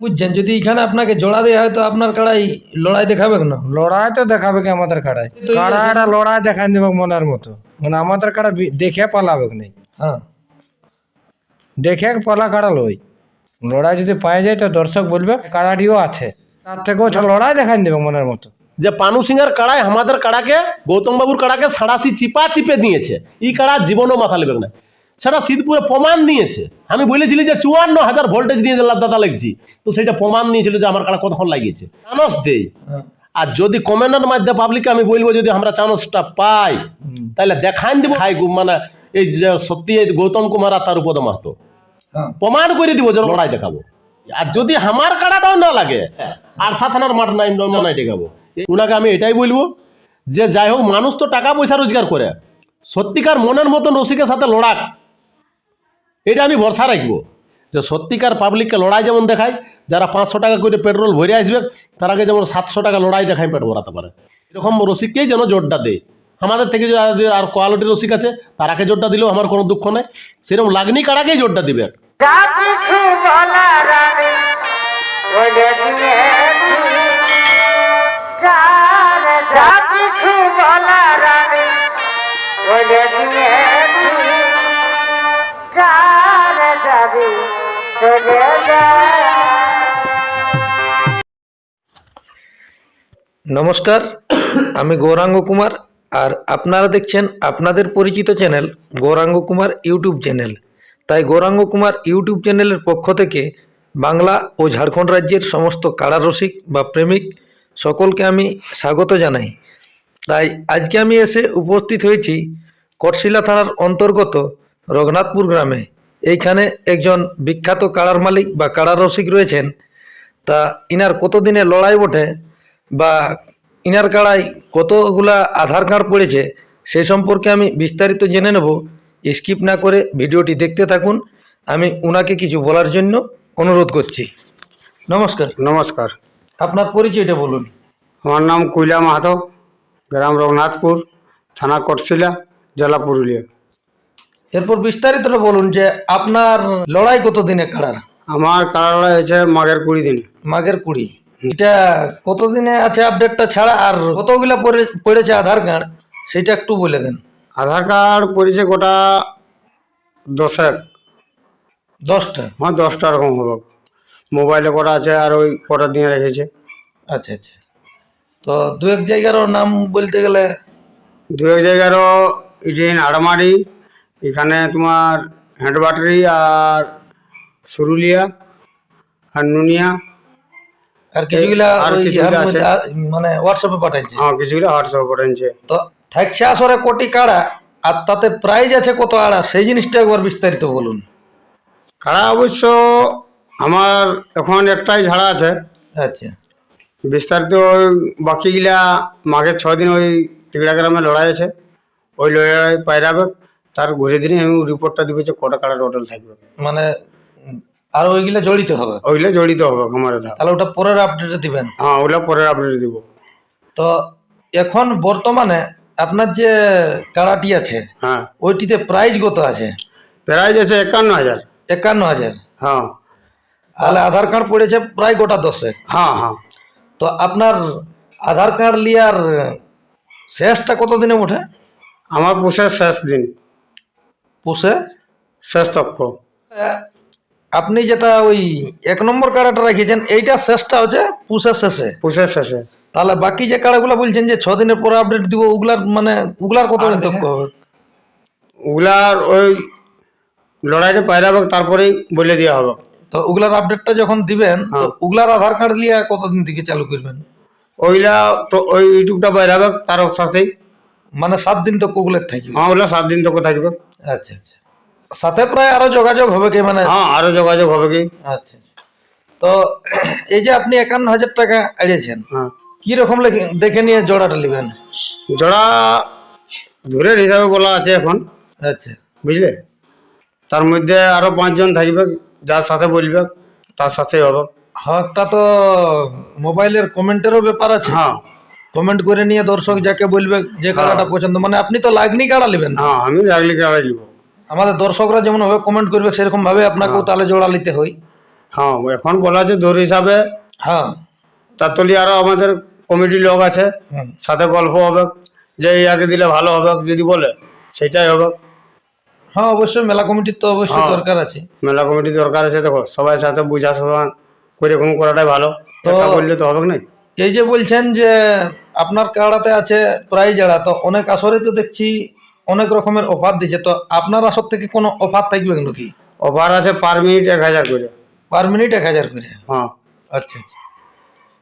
বুঝছেন? যদি এখানে আপনাকে জোড়া দেওয়া হয় তো আপনার কাড়াই লড়াই দেখাবে না লড়াই তো দেখাবে কি আমাদের কাড়াই? কাড়াইটা লড়াই দেখাই দেবে মনের মতো। মানে আমাদের কাড়া দেখে পালাবে নেই? হ্যাঁ। দেখে পালা কাড়া লই। লড়াই যদি পাওয়া যায় তো দর্শক বলবে কাড়াটিও আছে। তার থেকেও ছ- লড়াই দেখাই দেবে মনের মতো। যে পানু সিংহের কাড়ায় আমাদের কাড়াকে গৌতম বাবুর কাড়াকে সাড়াশি চিপা চিপে দিয়েছে। এই কাড়া জীবনও মাথা লেবে না। সেটা শীতপুরে প্রমাণ নিয়েছে। আমি বলেছিলি যে চুয়ান্ন হাজার ভোল্টেজ দিয়ে দাদা লাগছি। তো সেটা প্রমাণ নিয়েছিল যে আমার কাড়া কতক্ষণ লাগিয়েছে। চানস দেই। হ্যাঁ। আর যদি কমেন্টের মাধ্যমে পাবলিককে আমি বলব যদি আমরা চানসটা পাই তাহলে দেখাই দিব। হাই মানে এই যে সত্যি এই গৌতম কুমার আর তার উপদম মাহাতো হ্যাঁ। প্রমাণ করে দিব যে লড়াই দেখাবো। আর যদি আমার কাড়াটাও না লাগে আর সাথানার মাঠ নাই নাই দেখাবো। উনাকে আমি এটাই বলব যে যাই হোক মানুষ তো টাকা পয়সা রোজগার করে। সত্যিকার মনের মতন রসিকের সাথে লড়াক। এটা আমি ভরসা রাখব যে সত্যিকার পাবলিককে লড়াই যেমন দেখায়, যারা পাঁচশো টাকা করে পেট্রোল ভরে আসবে, তারাকে যেমন সাতশো টাকা লড়াই দেখায় পেট ভরাতে পারে। এরকম রসিককেই যেন জোরটা দেয়। আমাদের থেকে যদি আর কোয়ালিটি রসিক আছে, তারাকে জোরটা দিলেও আমার কোনো দুঃখ নেই। সেরকম লাগনি কারাকেই জোরটা দিবে। নমস্কার, আমি গৌরাঙ্গ কুমার আর আপনারা দেখছেন আপনাদের পরিচিত channel Gauranga Kumar YouTube channel. তাই গৌরাঙ্গ কুমার ইউটিউব চ্যানেলের পক্ষ থেকে বাংলা ও ঝাড়খণ্ড রাজ্যের সমস্ত কারারসিক বা প্রেমিক সকলকে আমি স্বাগত জানাই। তাই আজকে আমি এসে উপস্থিত হয়েছি কটশিলা থানার অন্তর্গত রঘুনাথপুর গ্রামে। এইখানে একজন বিখ্যাত কাড়ার মালিক বা কাড়ার রসিক রয়েছেন। তা ইনার কতদিনে লড়াই ওঠে বা ইনার কাড়ায় কতগুলা আধার কার্ড পড়েছে সেই সম্পর্কে আমি বিস্তারিত জেনে নেব। স্কিপ না করে ভিডিওটি দেখতে থাকুন। আমি উনাকে কিছু বলার জন্য অনুরোধ করছি। নমস্কার। নমস্কার। আপনার পরিচয়টা বলুন। আমার নাম কুইলা মাহাতো গ্রাম রঘুনাথপুর থানা কটশিলা জেলা পুরুলিয়া। এরপর বিস্তারিতটা বলুন যে আপনার লড়াই কতদিনে কাড়ার আমার কারাড়া হয়েছে মাঘের কুড়ি দিনে। মাঘের কুড়ি। এটা কতদিনে আছে আপডেটটা ছাড়া? আর কতগুলা পড়ে- পড়েছে আধার কার্ড? সেটা একটু বলে দেন। আধার কার্ড পড়েছে গোটা দশেক দশটা? হ্যাঁ দশটা এরকম হবে। মোবাইলে কটা আছে আর ওই কটা দিয়ে রেখেছে। আচ্ছা আচ্ছা। তো দু এক জায়গারও নাম বলতে গেলে দু এক জায়গারও ইডিন আড়মারি এখানে তোমার হ্যান্ডবাটারি আর সুরুলিয়া আর নুনিয়া। আর কিছুগুলা আর কিছুগুলা আছে। মানে হোয়াটসঅ্যাপে পাঠাইছে। হ্যাঁ কিছুগুলা হোয়াটসঅ্যাপে পাঠাচ্ছে তো থাকছে আসরে কোটি কাড়া আর তাতে প্রাইজ আছে কত আড়া সেই জিনিসটা একবার বিস্তারিত বলুন। কাড়া অবশ্য আমার এখন একটাই ঝাড়া আছে। আচ্ছা। বিস্তারিত ওই বাকিগুলা মাঘের ছ দিন ওই টিকড়া গ্রামে লড়াই আছে। ওই লড়াই পায়রাবে তার ঘুরে দিনে আমি রিপোর্টটা দিবে যে কটা কাড়া টোটাল থাকবে। মানে আর ওইগুলা জড়িত হবে? ওইগুলো জড়িত হবে আমার তাহলে ওটা পরের আপডেটে দিবেন? হ্যাঁ ওগুলো পরের আপডেটে দিব। তো এখন বর্তমানে আপনার যে কাড়াটি আছে হ্যাঁ। ওইটিতে প্রাইজ কত আছে? প্রাইজ আছে একান্ন হাজার। একান্ন হাজার। হ্যাঁ। তাহলে আধার কার্ড পড়েছে প্রায় গোটা দশে হ্যাঁ হ্যাঁ। তো আপনার আধার কার্ড লিয়ার শেষটা কতদিনে ওঠে? আমার পুষের শেষ দিন। পুষে শেষ তক্ষ আপনি যেটা ওই এক নম্বর কাড়াটা রেখেছেন এইটা শেষটা হচ্ছে পুষের শেষে। পুষের শেষে। তাহলে বাকি যে কাড়াগুলো বলছেন যে ছ দিনের পরে আপডেট দিব ওগুলার মানে ওগুলার কতদিন তক হবে? ওগুলার ওই লড়াইটা পায়রাবে তারপরেই বলে দেওয়া হবে। তো ওগুলার আপডেটটা যখন দিবেন তো ওগুলার আধার কার্ড লিয়া কতদিন থেকে চালু করবেন? ওইলা তো ওই ইউটিউবটা বাইরাবে তার সাথেই মানে সাত দিন তো ওগুলোর থাকবে। হ্যাঁ ওগুলা সাত দিন তোকে থাকবে। আচ্ছা আচ্ছা। সাথে প্রায় আরও যোগাযোগ হবে কি মানে? হ্যাঁ আরও যোগাযোগ হবে কি? আচ্ছা আচ্ছা। তো এই যে আপনি একান্ন হাজার টাকা এড়িয়েছেন হ্যাঁ। কি রকম দেখে নিয়ে জোড়াটা নেবেন? জোড়া ধরের হিসাবে বলা আছে এখন আচ্ছা। বুঝলে? তার মধ্যে আরও পাঁচজন থাকবে যার সাথে বলবে তার সাথেই হবে। হকটা তো মোবাইলের কমেন্টেরও ব্যাপার আছে। হ্যাঁ। কমেন্ট করে নিয়ে দর্শক যাকে বলবে যে কাড়াটা পছন্দ। মানে আপনি তো লাগনি কাড়া নেবেন। হ্যাঁ আমি রাগলি কাড়াই নিব। আমাদের দর্শকরা যেমন ভাবে কমেন্ট করবে সেরকম ভাবে আপনাকেও তাহলে জোড়া নিতে হয়। হ্যাঁ এখন বলা আছে দৌড় হিসাবে হ্যাঁ। তার তলি আরও আমাদের কমিটির লোক আছে সাথে গল্প হবে যে ইয়াকে দিলে ভালো হবে যদি বলে সেটাই হবে। হ্যাঁ অবশ্যই মেলা কমিটির তো অবশ্যই হ্যাঁ। দরকার আছে। মেলা কমিটি দরকার আছে দেখো সবাই সাথে বুঝা সমান করে কোনো করাটাই ভালো। তো তো- বললে তো হবে না এই যে বলছেন যে আপনার কাড়াতে আছে প্রাইজ এড়া তো অনেক আসরে তো দেখছি অনেক রকমের অফার দিচ্ছে তো আপনার আসর থেকে কোনো অফার থাকবে নাকি? অফার আছে পার মিনিট এক হাজার করে। পার মিনিট এক হাজার করে? হ্যাঁ। আচ্ছা আচ্ছা।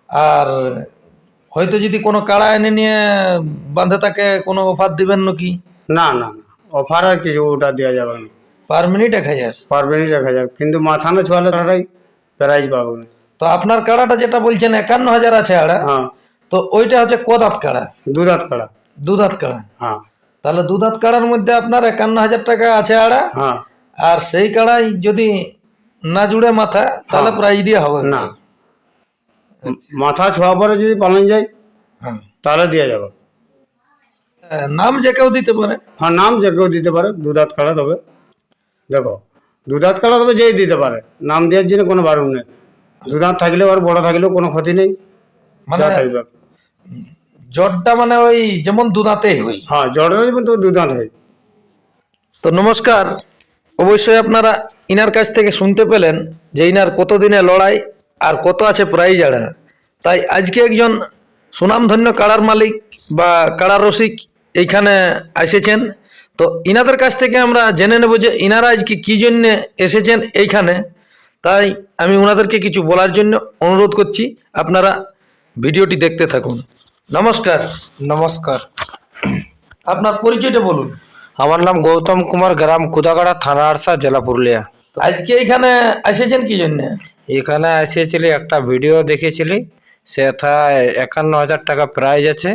আর হয়তো যদি কোনো কাড়া এনে নিয়ে বাঁধে তাকে কোনো অফার দিবেন নাকি? না না না। অফার আর কিছু ওটা দেওয়া যাবে না। পার মিনিট এক হাজার? পার মিনিট এক হাজার। কিন্তু মাথা না ছোয়ালে তারাই প্রাইজ পাবে। না তো আপনার কাড়াটা যেটা বলছেন একান্ন হাজার আছে আড়া। হ্যাঁ। তো ওইটা হচ্ছে কদাত কাড়া। দুধাত কাড়া। দুধাত কাড়া। হ্যাঁ। তাহলে দুধাত কাড়ার মধ্যে আপনার একান্ন হাজার টাকা আছে আড়া। হ্যাঁ। আর সেই কাড়াই যদি না জুড়ে মাথা তাহলে প্রাইজ দিয়ে হবে। না। মাথা ছোঁয়া পরে যদি পালন যায় তাহলে দেওয়া যাবে। নাম যে কেউ দিতে পারে। হ্যাঁ নাম যে কেউ দিতে পারে দুধাত কাড়া তবে। দেখো দুধাত কাড়া তবে যেই দিতে পারে। নাম দেওয়ার জন্য কোনো বারণ নেই। দুধাত থাকলেও আর বড় থাকলেও কোনো ক্ষতি নেই। মানে জটটা মানে ওই যেমন দুধাতেই হই হ্যাঁ জড়ের যেমন তো দুধাত হয়। তো নমস্কার অবশ্যই আপনারা ইনার কাছ থেকে শুনতে পেলেন যে ইনার কতদিনে লড়াই আর কত আছে প্রাইজ আড়া। তাই আজকে একজন সুনামধন্য কাড়ার মালিক বা কাড়া রসিক এইখানে এসেছেন। তো ইনাদের কাছ থেকে আমরা জেনে নেব যে ইনারা আজকে কী জন্যে এসেছেন এইখানে। তাই আমি ওনাদেরকে কিছু বলার জন্য অনুরোধ করছি আপনারা ভিডিওটি দেখতে থাকুন। নমস্কার। নমস্কার। আপনার পরিচয়টা বলুন। আমার নাম গৌতম কুমার গ্রাম কুদাগাড়া থানা আরসা জেলা পুরুলিয়া। আজকে এখানে এসেছেন কি জন্যে? এখানে এসেছিলি একটা ভিডিও দেখেছিলি সেটা একান্ন হাজার টাকা প্রাইজ আছে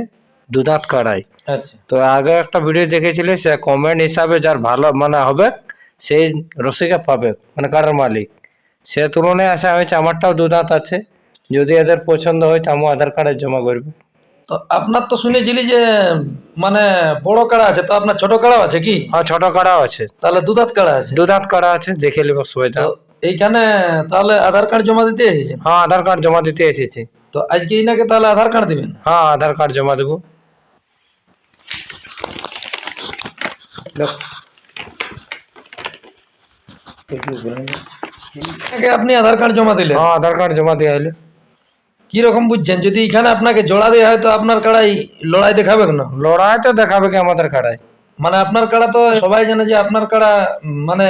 দুধাত কাড়াই। আচ্ছা। তো আগে একটা ভিডিও দেখেছিলি সে কমেন্ট হিসাবে যার ভালো মানে হবে সেই রসিকে পাবে মানে কারার মালিক। সে তুলনায় আসা হয়েছে আমারটাও দু দাঁত আছে। যদি এদের পছন্দ হয় তো আমি আধার কার্ডে জমা করব। তো আপনার তো শুনেছিলি যে মানে বড় কাড়া আছে তো আপনার ছোট কাড়াও আছে কি? হ্যাঁ ছোট কাড়াও আছে। তাহলে দুধাত কাড়া আছে? দু দাঁত কাড়া আছে দেখে নিব সবাইটা এইখানে তাহলে আধার কার্ড জমা দিতে এসেছেন? হ্যাঁ আধার কার্ড জমা দিতে এসেছি। তো আজকে ইনাকে তাহলে আধার কার্ড দিবেন? হ্যাঁ আধার কার্ড জমা দেবো। ইনাকে আপনি আধার কার্ড জমা দিলেন। হ্যাঁ আধার কার্ড জমা দেওয়া হলে কি রকম বুঝছেন? যদি এখানে আপনাকে জোড়া দেওয়া হয় তো আপনার কাড়াই লড়াই দেখাবে না লড়াই তো দেখাবে কি আমাদের কাড়ায় মানে আপনার কাড়া তো সবাই জানে যে আপনার কাড়া মানে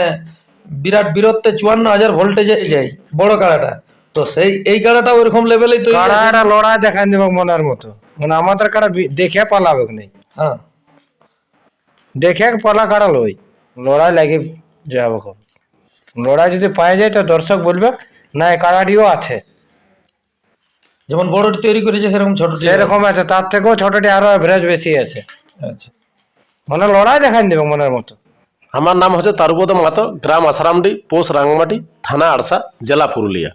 বিরাট বীরত্বে চুয়ান্ন হাজার ভোল্টেজে যায় বড় কাড়াটা। তো সেই এই কাড়াটা ওইরকম লেভেলেই তো কাড়াটা লড়াই দেখাই দেবো মনের মতো। মানে আমাদের কাড়া দেখে পালাবে নেই? হ্যাঁ। দেখে পালা কাড়া লই। লড়াই লাগে যাব। লড়াই যদি পাওয়া যায় তো দর্শক বলবে না কাড়াটিও আছে। যেমন বড়টি তৈরি করেছে সেরকম ছোট সেরকম আছে তার থেকেও ছোটটি আরও অ্যাভারেজ বেশি আছে। আচ্ছা। মানে লড়াই দেখাই দেবে মনের মতো। আমার নাম হচ্ছে তারুপদ মাহাতো গ্রাম আসারামডি পোস্ট রাঙ্গামাটি থানা আড়সা জেলা পুরুলিয়া।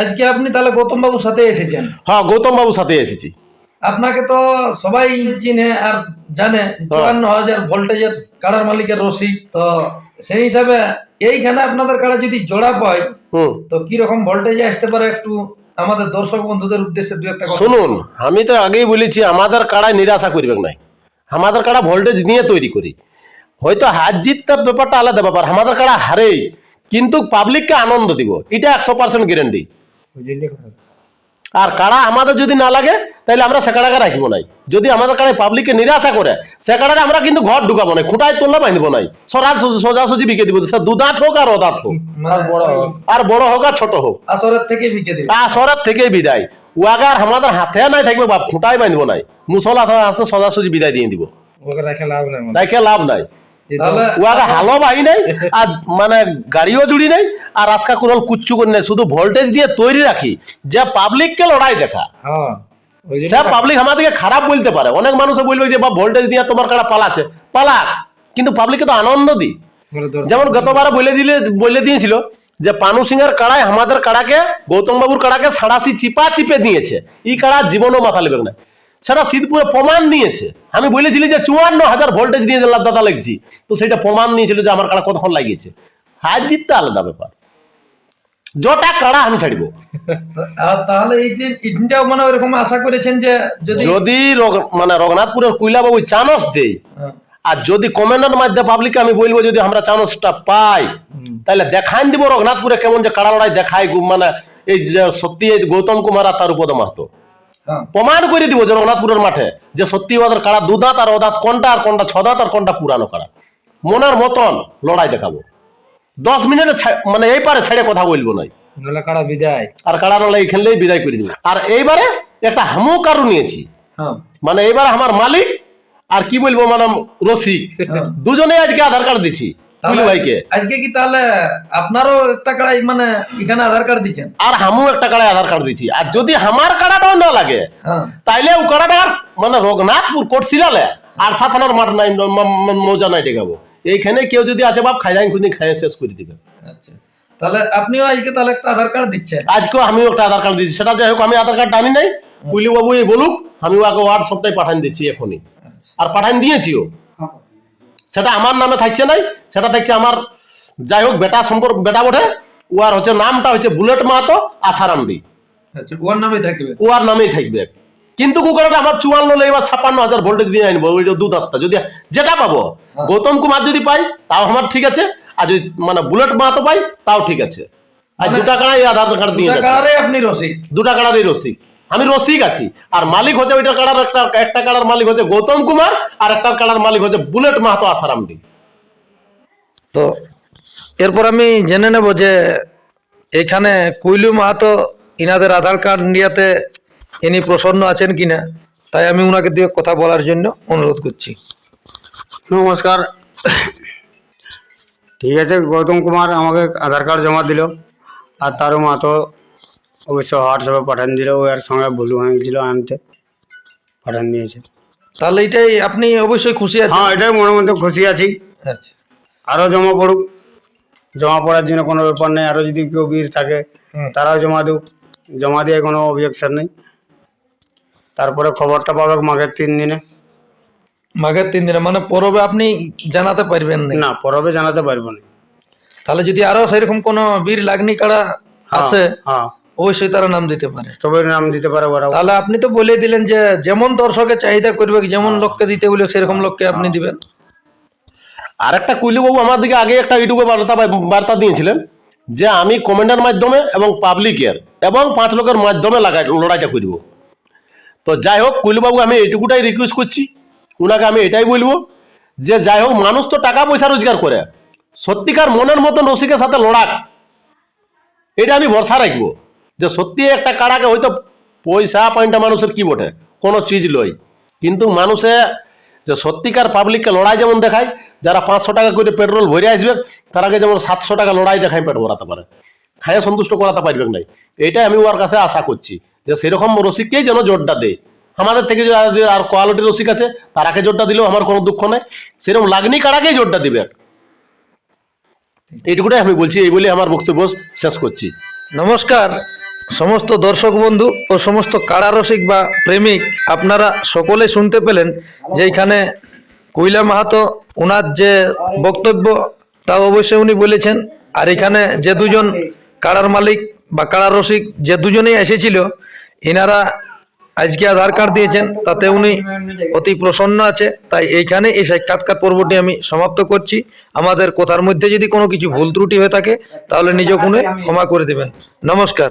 আজকে আপনি তাহলে গৌতম বাবুর সাথে এসেছেন? হ্যাঁ গৌতম বাবুর সাথে এসেছি। আপনাকে তো সবাই চিনে আর জানে চুয়ান্ন হাজার ভোল্টেজের কাড়ার মালিকের রসিক তো সেই হিসাবে এইখানে আপনাদের কাড়া যদি জোড়া পায় তো কি রকম ভোল্টেজে আসতে পারে একটু আমাদের দর্শক বন্ধুদের উদ্দেশ্যে দু একটা কথা? শুনুন আমি তো আগেই বলেছি আমাদের কাড়ায় নিরাশা করবে নাই। আমাদের কাড়া ভোল্টেজ নিয়ে তৈরি করি। হয়তো হার জিতটার ব্যাপারটা আলাদা ব্যাপার আমাদের কাড়া হারেই কিন্তু পাবলিককে আনন্দ দিব। এটা একশো পার্সেন্ট গ্যারেন্টি আর কাড়া আমাদের যদি না লাগে তাহলে আমরা সে কাড়াকে রাখব নাই। যদি আমাদের কাড়ায় পাবলিককে নিরাশা করে সে কাড়াকে আমরা কিন্তু ঘর ঢুকাবো নাই খুঁটায় তোলা বাঁধবো নাই। সরাজ সোজাসুজি বিকে দিব সে দুদাঁত হোক আর অদাঁত হোক। মানে আর বড় হোক। আর ছোট হোক। আসরের থেকে বিকে দেবে। শহরের থেকেই বিদায়। ওয়াগার আমাদের হাতে নাই থাকবে বা খুঁটাই বাঁধবো নাই। মুসলা আছে সোজাসুজি বিদায় দিয়ে দিব। ওকে রাখে লাভ নেই মানে। লাভ নাই। বাহি নাই আর মানে গাড়িও জুড়ি নাই আর আজকা কুচ্ছু করে নাই শুধু ভোল্টেজ দিয়ে তৈরি রাখি যে পাবলিককে লড়াই দেখা। হ্যাঁ সে পাবলিক আমাদেরকে খারাপ বলতে পারে অনেক মানুষ বলবে যে বা ভোল্টেজ দিয়ে তোমার কাটা পালাচ্ছে? পালাক কিন্তু পাবলিককে তো আনন্দ দিই। বলে দর্শক যেমন গতবার বলে দিলে বলে দিয়েছিল যে পানু সিং এর কাড়ায় আমাদের কাড়াকে গৌতম বাবুর কাড়াকে সাড়াশি চিপা চিপে দিয়েছে। এই কাড়া জীবনও মাথা লেবে না। সেটা শীতপুরে প্রমাণ নিয়েছে। আমি বলেছিলি যে চুয়ান্ন হাজার ভোল্টেজ দিয়ে দিলাম দাদা লাগছি তো সেটা প্রমাণ নিয়েছিল যে আমার কাড়া কতক্ষণ লাগিয়েছে। হার জিততে আলাদা ব্যাপার। জটা কাড়া আমি ছাড়বো। তাহলে এই যে এটাও মানে ওইরকম আশা করেছেন যে যদি মানে রঘুনাথপুরের কুইলা বাবু চানস দেই হ্যাঁ, আর যদি কমেন্টের মাধ্যমে পাবলিককে আমি বলব যদি আমরা চানসটা পাই তাহলে দেখাই দিব রঘুনাথপুরে কেমন যে কাড়া লড়াই দেখায় মানে এই যে সত্যি এই গৌতম কুমার আর তার উপদ মাহাতো প্রমাণ করে দিব যে রঘুনাথপুরের মাঠে যে সত্যি ওদের কাড়া দু দাঁত আর ও দাঁত কোনটা আর কোনটা ছ দাঁত আর কোনটা পুরানো কাড়া মনের মতন লড়াই দেখাবো। দশ মিনিটে মানে এই পারে ছেড়ে কথা বলব নাই। নলে কাড়া বিদায়? আর কাড়া লড়াই খেললেই বিদায় করে দিব। আর এইবারে একটা হামু কারু নিয়েছি। হ্যাঁ। মানে এবার আমার মালিক আর কি বলব মানে রসিক। হ্যাঁ। দুজনে আজকে আধার কার্ড দিচ্ছি। ভাইকে আজকে কি তাহলে আপনারও একটা কাড়াই মানে এখানে আধার কার্ড দিচ্ছেন? আর হামু একটা কাড়ায় আধার কার্ড দিচ্ছি আর যদি আমার কাড়াটাও না লাগে হ্যাঁ। তাইলে ও কাড়াটা মানে রঘুনাথপুর কোট সিলালে আর সাথানার মাঠ নাই ম- ম- নাই দেখাবো এইখানে কেউ যদি আছে বাপ খাই খুঁজি খাইয়ে শেষ করে দিবে। আচ্ছা। তাহলে আপনিও আজকে তাহলে একটা আধার কার্ড দিচ্ছেন? আজকেও আমিও একটা আধার কার্ড দিচ্ছি। সেটা যাই হোক আমি আধার কার্ড আনি নাই। কুলি বাবু এই বলুক আমি ওকে হোয়াটসঅ্যাপটাই পাঠান দিচ্ছি এখনই। আচ্ছা। আর পাঠান দিয়েছিও সেটা আমার নামে থাকছে নাই সেটা থাকছে আমার যাই হোক বেটা সম্পর্ক বেটা বটে ওর হচ্ছে নামটা হচ্ছে বুলেট মাহাতো আসারাম দি আচ্ছা ওর নামেই থাকবে? ওর নামেই থাকবে। কিন্তু কুকারটা আমার চুয়ান্ন লে এবার ছাপ্পান্ন হাজার ভোল্টেজ দিয়ে আনব ওই যে দুধ আত্মা যদি যেটা পাবো হ্যাঁ। গৌতম কুমার যদি পাই তাও আমার ঠিক আছে আর যদি মানে বুলেট মাহাতো পাই তাও ঠিক আছে। আর মানে দুটা কাড়াই আধার কার্ড দিয়ে দুটা কাড়ারে আপনি রসিক। দুটা কাড়ারই রসিক। আমি রসিক আছি। আর মালিক হচ্ছে ওইটার কাড়ার একটা একটা কাড়ার মালিক হচ্ছে গৌতম কুমার আর একটা কাড়ার মালিক হচ্ছে বুলেট মাহাতো আসারাম দি তো এরপর আমি জেনে নেব যে এখানে কুইলু মাহাতো ইনাদের আধার কার্ড ইন্ডিয়াতে ইনি প্রসন্ন আছেন কিনা তাই আমি ওনাকে দিয়ে কথা বলার জন্য অনুরোধ করছি। নমস্কার। ঠিক আছে গৌতম কুমার আমাকে আধার কার্ড জমা দিল আর তারও মা তো অবশ্য হোয়াটসঅ্যাপে পাঠান দিল ও এর সঙ্গে ভুল হয়ে গেছিল আনতে। পাঠান দিয়েছে। তাহলে এটাই আপনি অবশ্যই খুশি আছেন? হ্যাঁ এটাই মনের মধ্যে খুশি আছি। আচ্ছা। আরও জমা পড়ুক। জমা পড়ার জন্য কোনো ব্যাপার নেই। আরও যদি কেউ বীর থাকে তারাও জমা দেব জমা দিয়ে কোনো অবজেকশন নেই। তারপরে খবরটা পাবে মাঘের তিন দিনে। মাঘের তিন দিনে। মানে পরবে আপনি জানাতে পারবেন না? না পরবে জানাতে পারব না। তাহলে যদি আরও সেরকম কোনো বীর লাগনি কাড়া হ্যাঁ, আসে? হ্যাঁ। অবশ্যই তারা নাম দিতে পারে। তবে নাম দিতে পারে ওরা। তাহলে আপনি তো বলে দিলেন যে যেমন দর্শকের চাহিদা করবে যেমন লোককে দিতে বলে সেরকম লোককে আপনি দিবেন? আর একটা কুইলিবাবু আমার দিকে আগে একটা ইউটিউবে বার্তা বার্তা দিয়েছিলেন যে আমি কমেন্টের মাধ্যমে এবং পাবলিকের এবং পাঁচ লোকের মাধ্যমে লাগাই লড়াইটা করব। তো যাই হোক কুইলিবাবু আমি এইটুকুটাই রিকোয়েস্ট করছি। ওনাকে আমি এটাই বলব যে যাই হোক মানুষ তো টাকা পয়সা রোজগার করে। সত্যিকার মনের মতন রসিকের সাথে লড়াক। এটা আমি ভরসা রাখব। যে সত্যি একটা কাড়াকে হয়তো পয়সা পয়েন্টটা মানুষের কি বটে? কোনো চিজ লই। কিন্তু মানুষে যে সত্যিকার পাবলিককে লড়াই যেমন দেখায়, যারা পাঁচশো টাকা করে পেট্রোল ভরে আসবে, তারাকে যেমন সাতশো টাকা লড়াই দেখায় পেট ভরাতে পারে। খাইয়ে সন্তুষ্ট করাতে পারবে নাই এটাই আমি ওর কাছে আশা করছি যে সেরকম রসিককেই যেন জোরটা দেয়। আমাদের থেকে যে আর কোয়ালিটি রসিক আছে, তারাকে জোরটা দিলেও আমার কোনো দুঃখ নাই। সেরকম লাগনি কারাকেই জোরটা দিবে। এইটুকুটাই আমি বলছি, এই বলে আমার বক্তব্য শেষ করছি। নমস্কার। সমস্ত দর্শক বন্ধু ও সমস্ত কারারসিক বা প্রেমিক, আপনারা সকলে শুনতে পেলেন যে এখানে কৈলা মাহাতো ওনার যে বক্তব্য, তা অবশ্যই উনি বলেছেন। আর এখানে যে দুজন কাড়ার মালিক বা কাড়ার রসিক যে দুজনেই এসেছিল এনারা আজকে আধার কার্ড দিয়েছেন, তাতে উনি অতি প্রসন্ন আছে। তাই এইখানে এই সাক্ষাৎকার পর্বটি আমি সমাপ্ত করছি। আমাদের কথার মধ্যে যদি কোনো কিছু ভুল ত্রুটি হয়ে থাকে, তাহলে নিজ গুণে ক্ষমা করে দেবেন। নমস্কার।